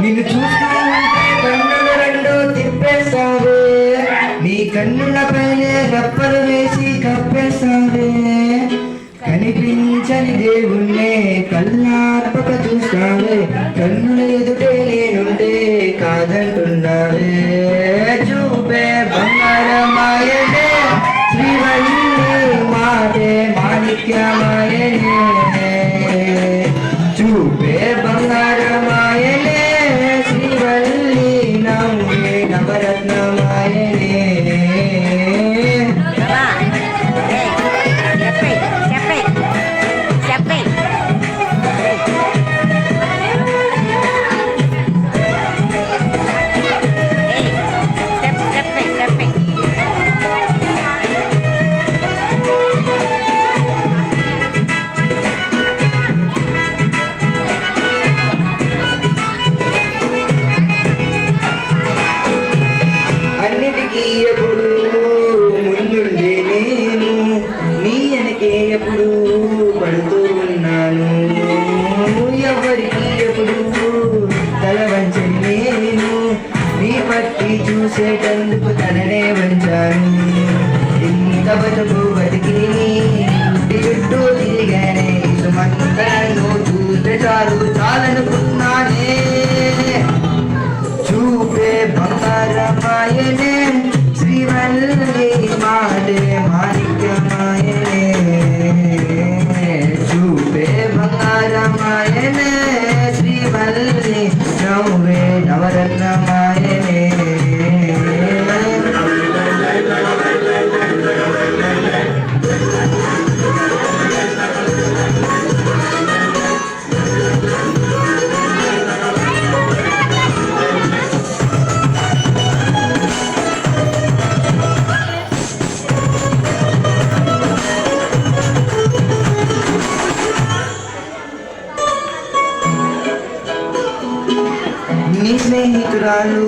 నిన్ను చూస్తూ ఉంటే కన్నులు రెండు తిప్పేస్తావే నీ కన్నుల పైనే రప్పలు వేసి కనిపించని దేవుణ్ణే. కళ్ళార్పక చూస్తావే. కన్నుల ఎదుటే నేనుంటే కాదంటున్నావే. చూపే బంగారమాయనే. శ్రీవల్లి మాటే మాణిక్యమాయనే. అన్నిటికీ ముందుండే నేను? నీ వెనకే పడుతూ ఉన్నాను? ఎవరికి ఎప్పుడు తల వంచని నేను? నీ పట్టి చూసేటందుకు తననే వంచాను. ఇంత బతుకు శ్రీవల్లి నీ స్నేహితురాలు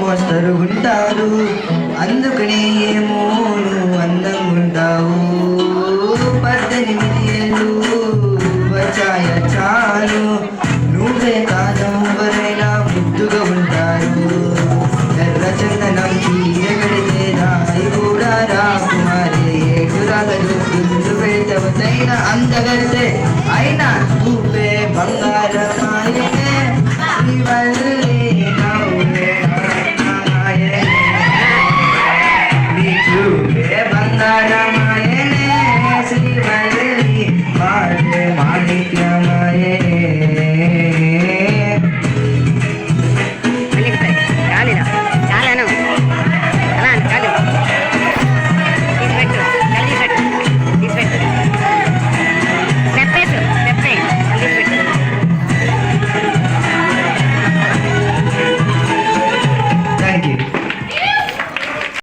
మోస్తరు ఉంటారు. అందుకనే ఏమో నువ్వు అందంగా ఉంటావు. పద్దెనిమిది ఏళ్ళు వచ్చాయ చాలు. నువ్వే కాదు ఎవరైనా ముద్దుగా ఉంటారు. ఎర్ర చందనం చీరగడితే రాయి కూడా రాకుమారే ఏడు రాగదు గుండు పెడతవతైన అందగడితే అయినా నువ్వే బంగారం.